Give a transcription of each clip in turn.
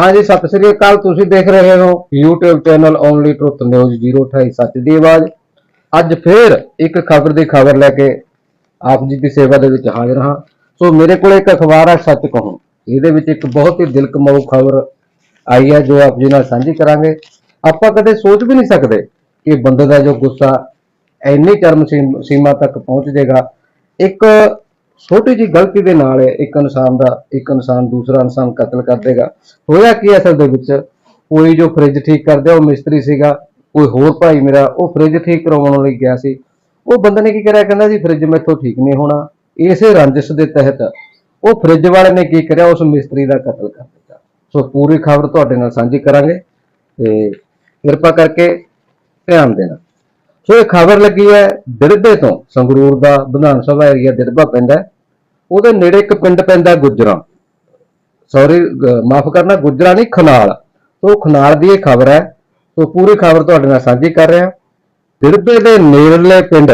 ਹਾਂਜੀ, ਸਤਿ ਸ੍ਰੀ ਅਕਾਲ, ਤੁਸੀਂ ਦੇਖ ਰਹੇ ਹੋ YouTube channel only truth news 028 ਸੱਚ ਦੀ ਆਵਾਜ਼। ਅੱਜ ਫੇਰ ਇੱਕ ਖਬਰ ਦੀ ਖਬਰ ਲੈ ਕੇ ਆਪ ਜੀ ਦੀ ਸੇਵਾ ਦੇ ਵਿੱਚ ਹਾਜ਼ਰ ਹਾਂ। ਸੋ ਮੇਰੇ ਕੋਲ ਇੱਕ ਅਖਬਾਰ ਹੈ ਸੱਚ ਕਹੂੰ। ਇਹਦੇ ਵਿੱਚ ਇੱਕ ਬਹੁਤ ਹੀ ਦਿਲਕਮਾਊ ਖਬਰ ਆਈ ਹੈ, ਜੋ ਆਪ ਜੀ ਨਾਲ ਸਾਂਝੀ ਕਰਾਂਗੇ। ਆਪਾਂ ਕਦੇ ਸੋਚ ਵੀ ਨਹੀਂ ਸਕਦੇ ਕਿ ਬੰਦੇ ਦਾ ਜੋ ਗੁੱਸਾ ਇੰਨੀ ਚਰਮ ਸੀਮ- ਸੀਮਾ ਤੱਕ ਪਹੁੰਚ ਜਾਏਗਾ। ਇੱਕ ਛੋਟੀ ਜੀ ਗਲਤੀ ਦੇ ਨਾਲ ਇੱਕ ਇਨਸਾਨ ਦਾ, ਇੱਕ ਇਨਸਾਨ ਦੂਸਰਾ ਇਨਸਾਨ ਕਤਲ ਕਰ ਦੇਗਾ। ਹੋਇਆ ਕੀ ਅਸਲ ਦੇ ਵਿੱਚ? ਕੋਈ ਜੋ ਫ੍ਰਿਜ ਠੀਕ ਕਰਦਾ, ਉਹ ਮਿਸਤਰੀ ਸੀਗਾ, ਕੋਈ ਹੋਰ ਭਾਈ ਮੇਰਾ, ਉਹ ਫ੍ਰਿਜ ਠੀਕ ਕਰਵਾਉਣ ਲਈ ਗਿਆ ਸੀ। ਉਹ ਬੰਦੇ ਨੇ ਕੀ ਕਰਿਆ? ਕਹਿੰਦਾ ਜੀ ਫ੍ਰਿਜ ਮੈਥੋਂ ਠੀਕ ਨਹੀਂ ਹੋਣਾ। ਇਸੇ ਰੰਜਿਸ਼ ਦੇ ਤਹਿਤ ਉਹ ਫ੍ਰਿਜ ਵਾਲੇ ਨੇ ਕੀ ਕਰਿਆ? ਉਸ ਮਿਸਤਰੀ ਦਾ ਕਤਲ ਕਰ ਦਿੱਤਾ। ਸੋ ਪੂਰੀ ਖਬਰ ਤੁਹਾਡੇ ਨਾਲ ਸਾਂਝੀ ਕਰਾਂਗੇ। ਤੇ ਕਿਰਪਾ ਕਰਕੇ ਧਿਆਨ ਦੇਣਾ। ਸੋ ਇਹ ਖਬਰ ਲੱਗੀ ਹੈ ਦਿਰਬੇ ਤੋਂ, ਸੰਗਰੂਰ ਦਾ ਵਿਧਾਨ ਸਭਾ ਏਰੀਆ ਦਿਰਬਾ ਪੈਂਦਾ ਹੈ। ਉਹਦੇ ਨੇੜੇ ਇੱਕ ਪਿੰਡ ਪੈਂਦਾ ਗੁਜਰਾ। ਸੌਰੀ ਮਾਫ ਕਰਨਾ, ਗੁਜਰਾ ਨਹੀਂ, ਖਨਾਲ। ਸੋ ਖਨਾਲ ਦੀ ਇਹ ਖਬਰ ਹੈ। ਸੋ ਪੂਰੀ ਖਬਰ ਤੁਹਾਡੇ ਨਾਲ ਸਾਂਝੀ ਕਰ ਰਿਹਾ। ਦਿਰਬੇ ਦੇ ਨੇੜਲੇ ਪਿੰਡ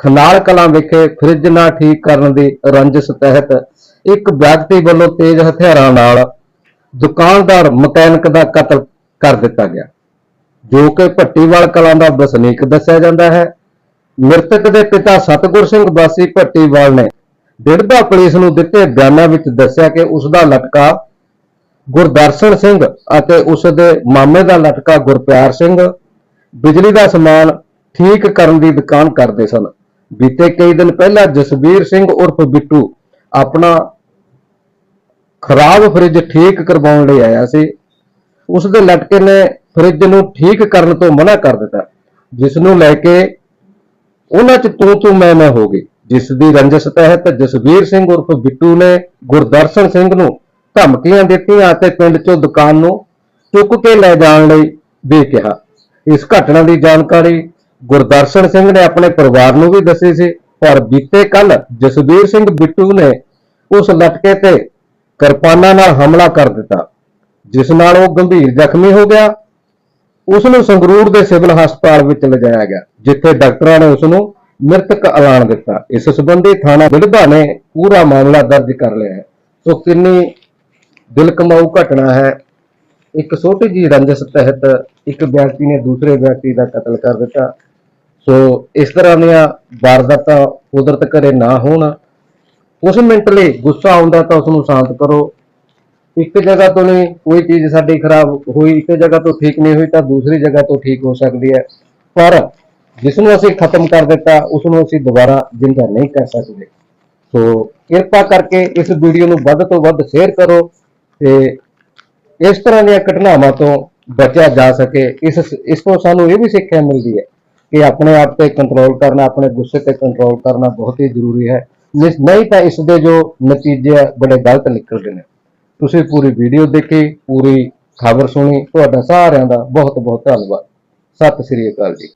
ਖਨਾਲ ਕਲਾਂ ਵਿਖੇ ਫ੍ਰਿਜ ਨਾ ਠੀਕ ਕਰਨ ਦੀ ਰੰਜਸ਼ ਤਹਿਤ ਇੱਕ ਵਿਅਕਤੀ ਵੱਲੋਂ ਤੇਜ਼ ਹਥਿਆਰਾਂ ਨਾਲ ਦੁਕਾਨਦਾਰ ਮਕੈਨਿਕ ਦਾ ਕਤਲ ਕਰ ਦਿੱਤਾ ਗਿਆ। ਜੋ ਕਿ ਭੱਟੀਵਾਲ ਕਲਾਂ ਦਾ ਵਸਨੀਕ ਦੱਸਿਆ ਜਾਂਦਾ ਹੈ। ਮ੍ਰਿਤਕ ਦੇ ਪਿਤਾ ਸਤਗੁਰ ਸਿੰਘ ਵਾਸੀ ਭੱਟੀਵਾਲ ਨੇ ਡਿੜਬਾ ਪੁਲਿਸ ਨੂੰ ਦਿੱਤੇ ਬਿਆਨਾਂ ਵਿੱਚ ਦੱਸਿਆ ਕਿ ਉਸ ਦਾ ਲਟਕਾ ਗੁਰਦਰਸ਼ਨ ਸਿੰਘ ਅਤੇ ਉਸ ਦੇ ਮਾਮੇ ਦਾ ਲਟਕਾ ਗੁਰਪਿਆਰ ਸਿੰਘ ਬਿਜਲੀ ਦਾ ਸਮਾਨ ਠੀਕ ਕਰਨ ਦੀ ਦੁਕਾਨ ਕਰਦੇ ਸਨ। ਬੀਤੇ ਕਈ ਦਿਨ ਪਹਿਲਾਂ ਜਸਬੀਰ ਸਿੰਘ ਉਰਫ ਬਿੱਟੂ ਆਪਣਾ ਖਰਾਬ ਫ੍ਰਿਜ ਠੀਕ ਕਰਵਾਉਣ ਲਈ ਆਇਆ ਸੀ। ਉਸ ਦੇ ਲਟਕੇ ਨੇ ਫਰਿੱਜ ਨੂੰ ਠੀਕ ਕਰਨ ਤੋਂ ਮਨਾ ਕਰ ਦਿੱਤਾ। ਜਿਸ ਨੂੰ ਲੈ ਕੇ ਉਹਨਾਂ 'ਚ ਤੂੰ ਤੂੰ ਮੈਂ ਮੈਂ ਹੋ ਗਈ। ਜਿਸ ਦੀ ਰੰਜਸ ਤਹਿਤ ਜਸਵੀਰ ਸਿੰਘ ਉਰਫ ਬਿੱਟੂ ਨੇ ਗੁਰਦਰਸ਼ਨ ਸਿੰਘ ਨੂੰ ਧਮਕੀਆਂ ਦਿੱਤੀਆਂ ਅਤੇ ਪਿੰਡ 'ਚੋਂ ਦੁਕਾਨ ਨੂੰ ਚੁੱਕ ਕੇ ਲੈ ਜਾਣ ਲਈ ਵੀ ਕਿਹਾ। ਇਸ ਘਟਨਾ ਦੀ ਜਾਣਕਾਰੀ ਗੁਰਦਰਸ਼ਨ ਸਿੰਘ ਨੇ ਆਪਣੇ ਪਰਿਵਾਰ ਨੂੰ ਵੀ ਦੱਸੀ ਸੀ, ਪਰ ਬੀਤੇ ਕੱਲ ਜਸਵੀਰ ਸਿੰਘ ਬਿੱਟੂ ਨੇ ਉਸ ਲਟਕੇ ਤੇ ਕਿਰਪਾਨਾਂ ਨਾਲ ਹਮਲਾ ਕਰ ਦਿੱਤਾ, ਜਿਸ ਨਾਲ ਉਹ ਗੰਭੀਰ ਜ਼ਖਮੀ ਹੋ ਗਿਆ ਉਸ ਨੂੰ ਸੰਗਰੂਰ ਦੇ ਸਿਵਲ ਹਸਪਤਾਲ ਵਿੱਚ ਲਿਜਾਇਆ ਗਿਆ, ਜਿੱਥੇ ਡਾਕਟਰਾਂ ਨੇ ਉਸ ਨੂੰ ਮ੍ਰਿਤਕ ਐਲਾਨ ਦਿੱਤਾ। ਇਸ ਸੰਬੰਧੀ ਥਾਣਾ ਬਿੜਬਾ ਨੇ ਪੂਰਾ ਮਾਮਲਾ ਦਰਜ ਕਰ ਲਿਆ ਹੈ। ਸੋ ਕਿੰਨੀ ਦਿਲ ਕਮਾਊ ਘਟਨਾ ਹੈ। ਇੱਕ ਛੋਟੀ ਜਿਹੀ ਰੰਜਸ ਤਹਿਤ ਇੱਕ ਵਿਅਕਤੀ ਨੇ ਦੂਸਰੇ ਵਿਅਕਤੀ ਦਾ ਕਤਲ ਕਰ ਦਿੱਤਾ। ਸੋ ਇਸ ਤਰ੍ਹਾਂ ਦੀਆਂ ਵਾਰਦਾਤਾਂ ਕੁਦਰਤ ਕਰੇ ਨਾ ਹੋਣ। ਉਸ ਮਿੰਟ ਲਈ ਗੁੱਸਾ ਆਉਂਦਾ ਤਾਂ ਉਸ ਨੂੰ ਸ਼ਾਂਤ ਕਰੋ। ਇੱਕ ਜਗ੍ਹਾ ਤੋਂ ਨਹੀਂ, ਕੋਈ ਚੀਜ਼ ਸਾਡੀ ਖਰਾਬ ਹੋਈ, ਇੱਕ ਜਗ੍ਹਾ ਤੋਂ ਠੀਕ ਨਹੀਂ ਹੋਈ ਤਾਂ ਦੂਸਰੀ ਜਗ੍ਹਾ ਤੋਂ ਠੀਕ ਹੋ ਸਕਦੀ ਹੈ। ਪਰ ਜਿਸ ਨੂੰ ਅਸੀਂ ਖਤਮ ਕਰ ਦਿੱਤਾ ਉਸ ਨੂੰ ਅਸੀਂ ਦੁਬਾਰਾ ਜਿੰਦਾ ਨਹੀਂ ਕਰ ਸਕਦੇ। ਸੋ ਕਿਰਪਾ ਕਰਕੇ ਇਸ ਵੀਡੀਓ ਨੂੰ ਵੱਧ ਤੋਂ ਵੱਧ ਸ਼ੇਅਰ ਕਰੋ ਤੇ ਇਸ ਤਰ੍ਹਾਂ ਦੀਆਂ ਘਟਨਾਵਾਂ ਤੋਂ ਬਚਿਆ ਜਾ ਸਕੇ। ਇਸ ਇਸ ਤੋਂ ਸਾਨੂੰ ਇਹ ਵੀ ਸਿੱਖਿਆ ਮਿਲਦੀ ਹੈ ਕਿ ਆਪਣੇ ਆਪ ਤੇ ਕੰਟਰੋਲ ਕਰਨਾ, ਆਪਣੇ ਗੁੱਸੇ ਤੇ ਕੰਟਰੋਲ ਕਰਨਾ ਬਹੁਤ ਹੀ ਜ਼ਰੂਰੀ ਹੈ। ਨਹੀਂ ਤਾਂ ਇਸ ਦੇ ਜੋ ਨਤੀਜੇ ਆ, ਬੜੇ ਗਲਤ ਨਿਕਲਦੇ ਨੇ। ਤੁਸੀਂ ਪੂਰੀ ਵੀਡੀਓ ਦੇਖੀ, ਪੂਰੀ ਖਬਰ ਸੁਣੀ, ਤੁਹਾਡਾ ਸਾਰਿਆਂ ਦਾ ਬਹੁਤ ਬਹੁਤ ਧੰਨਵਾਦ। ਸਤਿ ਸ੍ਰੀ ਅਕਾਲ ਜੀ।